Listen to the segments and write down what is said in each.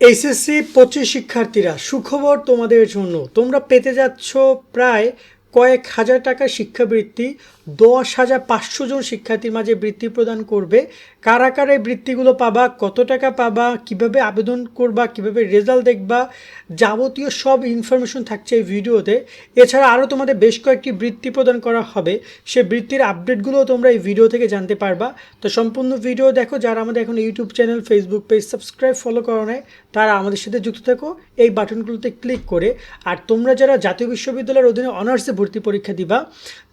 HSC পঁচিশ শিক্ষার্থীরা সুখবর তোমাদের জন্য। তোমরা পেতে যাচ্ছ প্রায় কয়েক হাজার টাকা শিক্ষাবৃত্তি দশ হাজার পাঁচশো জন শিক্ষার্থীর মাঝে বৃত্তি প্রদান করবে। কারা কারা এই বৃত্তিগুলো পাবা, কত টাকা পাবা, কীভাবে আবেদন করবা, কীভাবে রেজাল্ট দেখবা, যাবতীয় সব ইনফরমেশন থাকছে এই ভিডিওতে। এছাড়া আরও তোমাদের বেশ কয়েকটি বৃত্তি প্রদান করা হবে। সে বৃত্তির আপডেটগুলোও তোমরা এই ভিডিও থেকে জানতে পারবা। তো সম্পূর্ণ ভিডিও দেখো, যারা আমাদের এখন YouTube channel Facebook page subscribe follow করো নাই, তারা আমাদের সাথে যুক্ত থাকো, এই বাটনগুলোতে ক্লিক করে। আর তোমরা যারা জাতীয় বিশ্ববিদ্যালয়ের অধীনে অনার্সে ভর্তি পরীক্ষা দিবা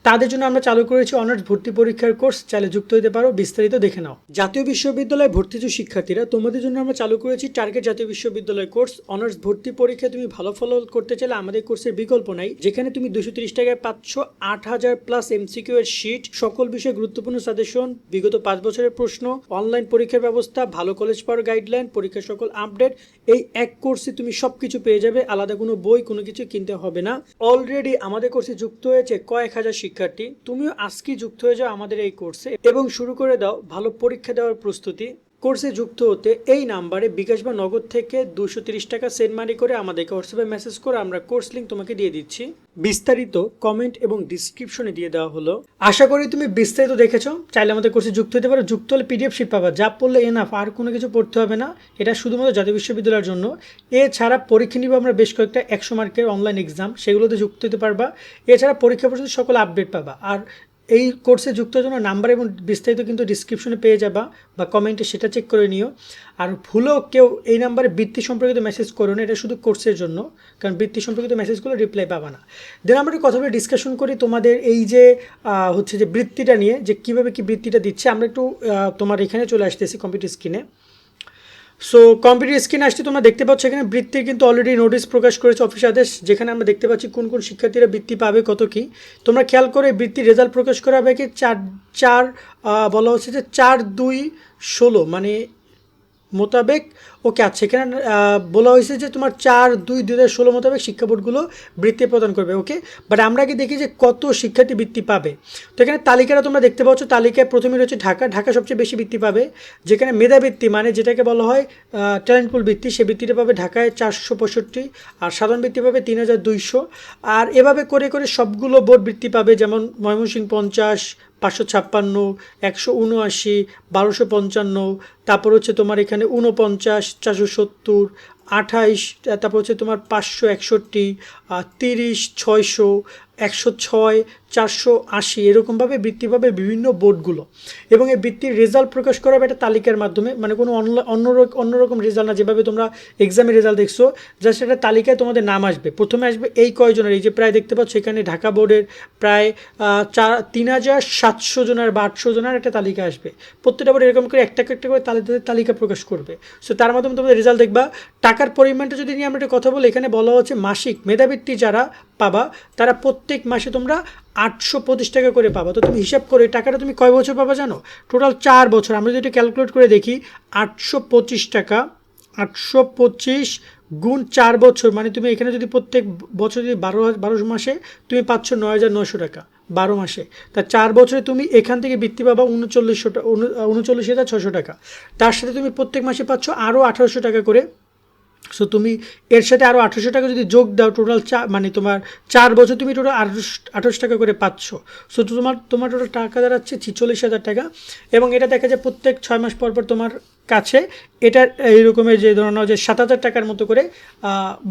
তাদের জন্য আমরা চালু করেছি অনার্স ভর্তি পরীক্ষার কোর্স। চাইলে যুক্ত হতে পারো, বিস্তারিত দেখে নাও। জাতীয় বিশ্ববিদ্যালয়ে ভর্তি যে শিক্ষার্থীরা, তোমাদের জন্য আমরা চালু করেছি টার্গেট জাতীয় বিশ্ববিদ্যালয় কোর্স। অনার্স ভর্তি পরীক্ষায় তুমি ভালো ফলো করতে চাইলে আমাদের কোর্সের বিকল্প নাই, যেখানে তুমি দুশো তিরিশ টাকায় পাচ্ছ আট হাজার প্লাস এমসিকিউ এর শিট, সকল বিষয়ে গুরুত্বপূর্ণ সাজেশন, বিগত পাঁচ বছরের প্রশ্ন, অনলাইন পরীক্ষার ব্যবস্থা, ভালো কলেজ পাওয়ার গাইডলাইন পরীক্ষার সকল আপডেট এই এক কোর্সে তুমি সবকিছু পেয়ে যাবে, আলাদা কোনো বই, কোনো কিছু কিনতে হবে না। অলরেডি আমাদের কোর্সে যুক্ত হয়েছে কয়েক হাজার শিক্ষার্থী, তুমিও আজকে যুক্ত হয়ে যাও আমাদের এই কোর্সে এবং শুরু করে দাও ভালো পরীক্ষা দেওয়ার প্রস্তুতি। কোর্সে যুক্ত হতে এই নাম্বারে বিকাশ বা নগদ থেকে দুশো তিরিশ টাকা সেন্ড মানি করে আমাদেরকে হোয়াটসঅ্যাপে মেসেজ করে আমরা কোর্স লিঙ্ক তোমাকে দিয়ে দিচ্ছি। বিস্তারিত কমেন্ট এবং ডিসক্রিপশনে দিয়ে দেওয়া হলো। আশা করি তুমি বিস্তারিত দেখেছ। চাইলে আমাদের কোর্সে যুক্ত হতে পারো। যুক্ত হলে পিডিএফ শিট পাবা। যা পড়লে এনাফ আর কোনো কিছু পড়তে হবে না। এটা শুধুমাত্র জাতীয় বিশ্ববিদ্যালয়ের জন্য। এছাড়া পরীক্ষা নিব আমরা বেশ কয়েকটা একশো মার্কের অনলাইন এক্সাম সেগুলোতে যুক্ত হতে পারবা। এছাড়া পরীক্ষা পর্যন্ত সকল আপডেট পাবা। আর এই কোর্সে যুক্ত হওয়ার জন্য নাম্বার এবং বিস্তারিত কিন্তু ডিসক্রিপশনে পেয়ে যাবা বা কমেন্টে সেটা চেক করে নিও। আর ভুলেও কেউ এই নাম্বারে বৃত্তি সম্পর্কিত মেসেজ করো না, এটা শুধু কোর্সের জন্য, কারণ বৃত্তি সম্পর্কিত মেসেজগুলো রিপ্লাই পাবা না। দেন আমরা একটু কথা বলে ডিসকাশন করি তোমাদের এই যে হচ্ছে যে বৃত্তিটা নিয়ে, যে কীভাবে কি বৃত্তিটা দিচ্ছে। আমরা একটু তোমার এখানে চলে আসতেছি কম্পিউটার স্ক্রিনে সো কম্পিউটার স্ক্রিনে আসছে তোমরা দেখতে পাচ্ছ এখানে বৃত্তির কিন্তু অলরেডি নোটিস প্রকাশ করেছে অফিস আদেশ, যেখানে আমরা দেখতে পাচ্ছি কোন কোন শিক্ষার্থীরা বৃত্তি পাবে, কত কি। তোমরা খেয়াল করে বৃত্তির রেজাল্ট প্রকাশ করা হবে কি চার চার বলা হচ্ছে যে চার, দুই, ষোলো মানে মোতাবেক, ওকে আচ্ছা এখানে বলা হয়েছে যে তোমার চার, দুই দু হাজার ষোলো মোতাবেক শিক্ষা বোর্ডগুলো বৃত্তি প্রদান করবে, ওকে? বাট আমরা আগে দেখি যে কত শিক্ষার্থী বৃত্তি পাবে। তো এখানে তালিকাটা তোমরা দেখতে পাচ্ছ, তালিকায় প্রথমে রয়েছে ঢাকা ঢাকা সবচেয়ে বেশি বৃত্তি পাবে, যেখানে মেধাবৃত্তি মানে যেটাকে বলা হয় ট্যালেন্টফুল বৃত্তি, সে বৃত্তিটা পাবে ঢাকায় চারশো পঁয়ষট্টি, আর সাধারণ বৃত্তি পাবে তিন হাজার দুইশো। আর এভাবে করে করে সবগুলো বোর্ড বৃত্তি পাবে, যেমন ময়মনসিংহ পঞ্চাশ পাঁচশো ছাপ্পান্ন একশো উনআশি বারোশো পঞ্চান্ন তারপর হচ্ছে তোমার এখানে ঊনপঞ্চাশ চারশো সত্তর আঠাইশ, তারপর হচ্ছে তোমার পাঁচশো একষট্টি তিরিশ, ছয়শো, একশো ছয়, চারশো আশি, এরকমভাবে বৃত্তি পাবে বিভিন্ন বোর্ডগুলো। এবং এই বৃত্তির রেজাল্ট প্রকাশ করা হবে একটা তালিকার মাধ্যমে মানে কোনো অন্য অন্যরকম রেজাল্ট না, যেভাবে তোমরা এক্সামের রেজাল্ট দেখছ জাস্ট একটা তালিকায় তোমাদের নাম আসবে। প্রথমে আসবে এই কয়জনের, এই যে প্রায় দেখতে পাচ্ছ এখানে ঢাকা বোর্ডের প্রায় চার তিন হাজার সাতশো জনের বা আটশো জনের একটা তালিকা আসবে। প্রত্যেকটা বোর্ড এরকম করে একটা একটা করে তালিকা প্রকাশ করবে। সো তার মাধ্যমে তোমাদের রেজাল্ট দেখবা। টাকার পরিমাণটা যদি নিয়ে আমরা একটা কথা বলি, এখানে বলা হচ্ছে মাসিক। মেধাবৃত্তি যারা পাবা, তারা প্রত্যেক মাসে তোমরা আটশো পঁচিশ টাকা করে পাবা। তো তুমি হিসাব করে টাকাটা তুমি কয় বছর পাবা জানো? টোটাল চার বছর। আমরা যদি ক্যালকুলেট করে দেখি, আটশো পঁচিশ টাকা, আটশো পঁচিশ গুণ চার বছর মানে তুমি এখানে যদি প্রত্যেক বছর যদি বারো বারো মাসে তুমি পাচ্ছ নয় হাজার নয়শো টাকা, বারো মাসে। তা চার বছরে তুমি এখান থেকে বৃত্তি পাবা উনচল্লিশশো উনচল্লিশ হাজার ছশো টাকা। তার সাথে তুমি প্রত্যেক মাসে পাচ্ছ আরও আঠারোশো টাকা করে সো তুমি এর সাথে আরও আঠারোশো টাকা যদি যোগ দাও টোটাল চা মানে তোমার চার বছর তুমি টোটাল আঠারোশো টাকা করে পাচ্ছ। সো তোমার তোমার টোটাল টাকা দাঁড়াচ্ছে ছিচল্লিশ হাজার টাকা এবং এটা দেখা যায় প্রত্যেক ছয় মাস পর পর তোমার কাছে এটার এই রকমের যে ধরনের যে সাত হাজার টাকার মতো করে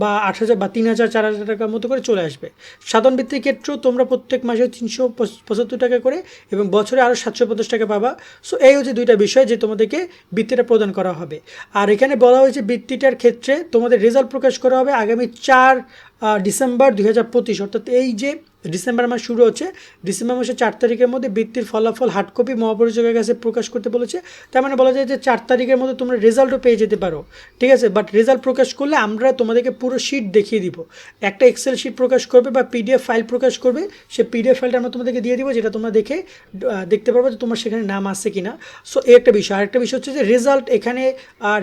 বা আট হাজার বা তিন হাজার, চার হাজার টাকার মতো করে চলে আসবে। সাধারণ ভিত্তির ক্ষেত্রেও তোমরা প্রত্যেক মাসে তিনশো পঁচাত্তর টাকা করে এবং বছরে আরও সাতশো পঞ্চাশ টাকা পাবা। সো এই হচ্ছে দুইটা বিষয় যে তোমাদেরকে বৃত্তিটা প্রদান করা হবে। আর এখানে বলা হয়েছে বৃত্তিটার ক্ষেত্রে তোমাদের রেজাল্ট প্রকাশ করা হবে আগামী চার ডিসেম্বর দুই হাজার পঁচিশ। অর্থাৎ এই যে ডিসেম্বর মাস শুরু হচ্ছে। ডিসেম্বর মাসের চার তারিখের মধ্যে বৃত্তির ফলাফল হার্ড কপি মহাপরিচালকের কাছে প্রকাশ করতে বলেছে। তার মানে বলা যায় যে চার তারিখের মধ্যে তোমরা রেজাল্টও পেয়ে যেতে পারো। ঠিক আছে? বাট রেজাল্ট প্রকাশ করলে আমরা তোমাদেরকে পুরো শিট দেখিয়ে দিব। একটা এক্সেল শিট প্রকাশ করবে বা পিডিএফ ফাইল প্রকাশ করবে, সে পিডিএফ ফাইলটা আমরা তোমাদেরকে দিয়ে দিব, যেটা তোমরা দেখে দেখতে পারব যে তোমার সেখানে নাম আসছে কি না সো এই একটা বিষয়। আরেকটা বিষয় হচ্ছে যে রেজাল্ট এখানে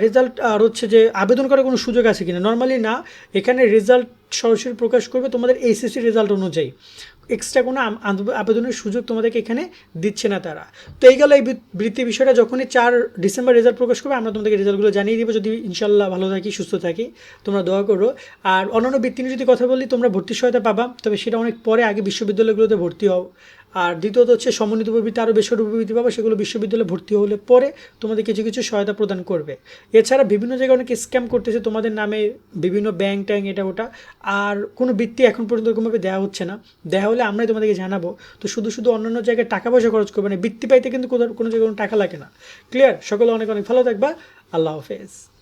রেজাল্ট আর হচ্ছে যে আবেদন করার কোনো সুযোগ আছে কিনা। নর্মালি না, এখানে রেজাল্ট সরাসরি প্রকাশ করবে তোমাদের এইচএসসি রেজাল্ট অনুযায়ী। এক্সট্রা কোনো আবেদনের সুযোগ তোমাদেরকে এখানে দিচ্ছে না তারা। তো এই গেল এই বৃত্তি বিষয়টা। যখনই চার ডিসেম্বর রেজাল্ট প্রকাশ করবে, আমরা তোমাদেরকে রেজাল্টগুলো জানিয়ে দিব। যদি ইনশাল্লাহ ভালো থাকি, সুস্থ থাকি, তোমরা দোয়া করো। আর অন্যান্য বৃত্তি নিয়ে যদি কথা বলি, তোমরা ভর্তি সহায়তা পাবা। তবে সেটা অনেক পরে আগে বিশ্ববিদ্যালয়গুলোতে ভর্তি হও। আর দ্বিতীয়ত হচ্ছে সমন্বিত উপবৃত্তি আরও বেসর উপবৃত্তি পাবে, সেগুলো বিশ্ববিদ্যালয়ে ভর্তি হলে পরে তোমাদের কিছু কিছু সহায়তা প্রদান করবে। এছাড়া বিভিন্ন জায়গায় অনেকে স্ক্যাম করতেছে, তোমাদের নামে বিভিন্ন ব্যাংক ট্যাঙ্ক এটা ওটা, আর কোনো বৃত্তি এখন পর্যন্ত এরকমভাবে দেওয়া হচ্ছে না। দেওয়া হলে আমরাই তোমাদেরকে জানাব। তো শুধু শুধু অন্যান্য জায়গায় টাকা পয়সা খরচ করবে না, বৃত্তি পাইতে কিন্তু কোনো জায়গায় কোনো টাকা লাগে না। ক্লিয়ার সকলে অনেক অনেক ভালো থাকবা। আল্লাহ হাফেজ।